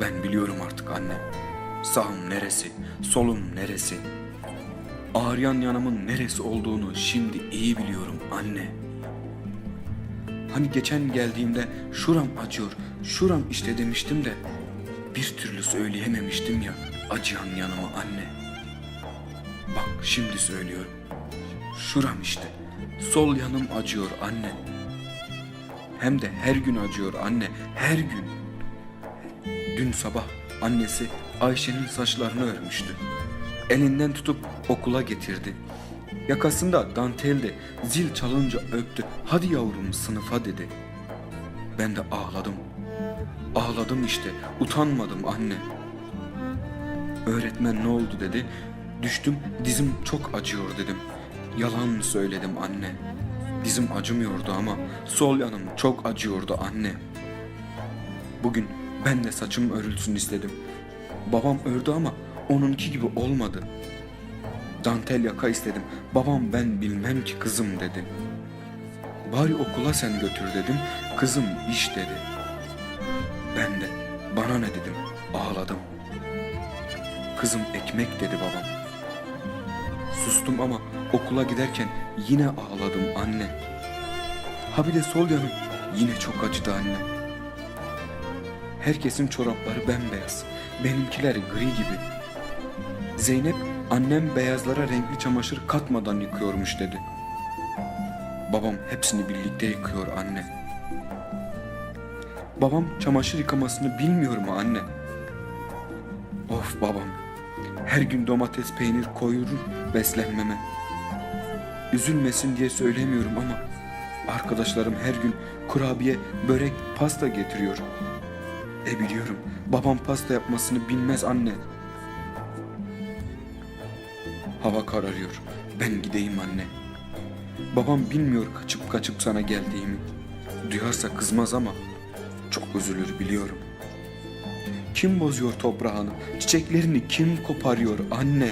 Ben biliyorum artık anne. Sağım neresi, solum neresi. Ağrıyan yanımın neresi olduğunu şimdi iyi biliyorum anne. Hani geçen geldiğimde şuram acıyor, şuram işte demiştim de bir türlü söyleyememiştim ya acıyan yanımı anne. Bak şimdi söylüyorum. Şuram işte. Sol yanım acıyor anne. Hem de her gün acıyor anne, her gün. Dün sabah annesi Ayşe'nin saçlarını örmüştü. Elinden tutup okula getirdi. Yakasında danteldi. Zil çalınca öptü. Hadi yavrum sınıfa dedi. Ben de ağladım. Ağladım işte. Utanmadım anne. Öğretmen ne oldu dedi. Düştüm dizim çok acıyor dedim. Yalan söyledim anne. Dizim acımıyordu ama sol yanım çok acıyordu anne. Bugün ben de saçım örülsün istedim. Babam ördü ama onunki gibi olmadı. Dantel yaka istedim. Babam ben bilmem ki kızım dedi. Bari okula sen götür dedim. Kızım iş dedi. Ben de bana ne dedim. Ağladım. Kızım ekmek dedi babam. Sustum ama okula giderken yine ağladım anne. Ha bir de sol yanım yine çok acıdı anne. Herkesin çorapları bembeyaz. Benimkiler gri gibi. Zeynep annem beyazlara renkli çamaşır katmadan yıkıyormuş dedi. Babam hepsini birlikte yıkıyor anne. Babam çamaşır yıkamasını bilmiyor mu anne? Of babam. Her gün domates peynir koyurur beslenmeme. Üzülmesin diye söylemiyorum ama arkadaşlarım her gün kurabiye, börek, pasta getiriyor. E biliyorum babam pasta yapmasını bilmez anne. Hava kararıyor. Ben gideyim anne. Babam bilmiyor kaçıp kaçıp sana geldiğimi. Duyarsa kızmaz ama çok üzülür biliyorum. Kim bozuyor toprağını? Çiçeklerini kim koparıyor anne?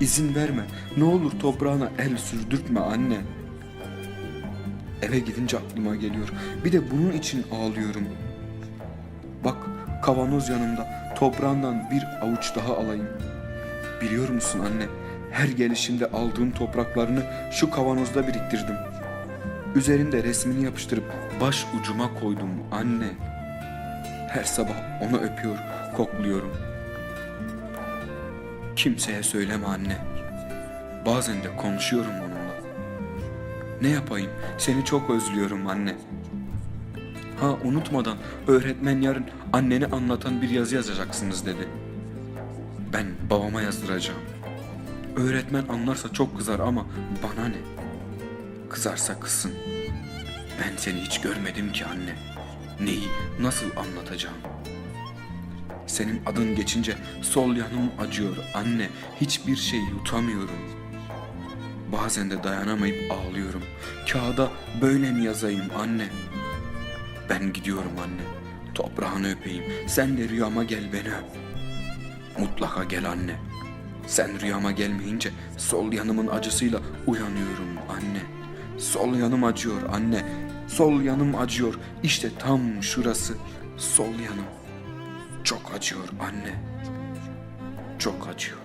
İzin verme. Ne olur toprağına el sürdürtme anne. Eve gidince aklıma geliyor. Bir de bunun için ağlıyorum. Kavanoz yanımda. Toprağından bir avuç daha alayım. Biliyor musun anne? Her gelişimde aldığım topraklarını şu kavanozda biriktirdim. Üzerinde resmini yapıştırıp baş ucuma koydum anne. Her sabah onu öpüyor, kokluyorum. Kimseye söyleme anne. Bazen de konuşuyorum onunla. Ne yapayım? Seni çok özlüyorum anne. Ha unutmadan öğretmen yarın anneni anlatan bir yazı yazacaksınız dedi. Ben babama yazdıracağım. Öğretmen anlarsa çok kızar ama bana ne? Kızarsa kızsın. Ben seni hiç görmedim ki anne. Neyi, nasıl anlatacağım? Senin adın geçince sol yanım acıyor anne. Hiçbir şey yutamıyorum. Bazen de dayanamayıp ağlıyorum. Kağıda böyle mi yazayım anne? Ben gidiyorum anne. Toprağını öpeyim. Sen de rüyama gel beni öp. Mutlaka gel anne. Sen rüyama gelmeyince sol yanımın acısıyla uyanıyorum anne. Sol yanım acıyor anne. Sol yanım acıyor. İşte tam şurası. Sol yanım. Çok acıyor anne. Çok acıyor.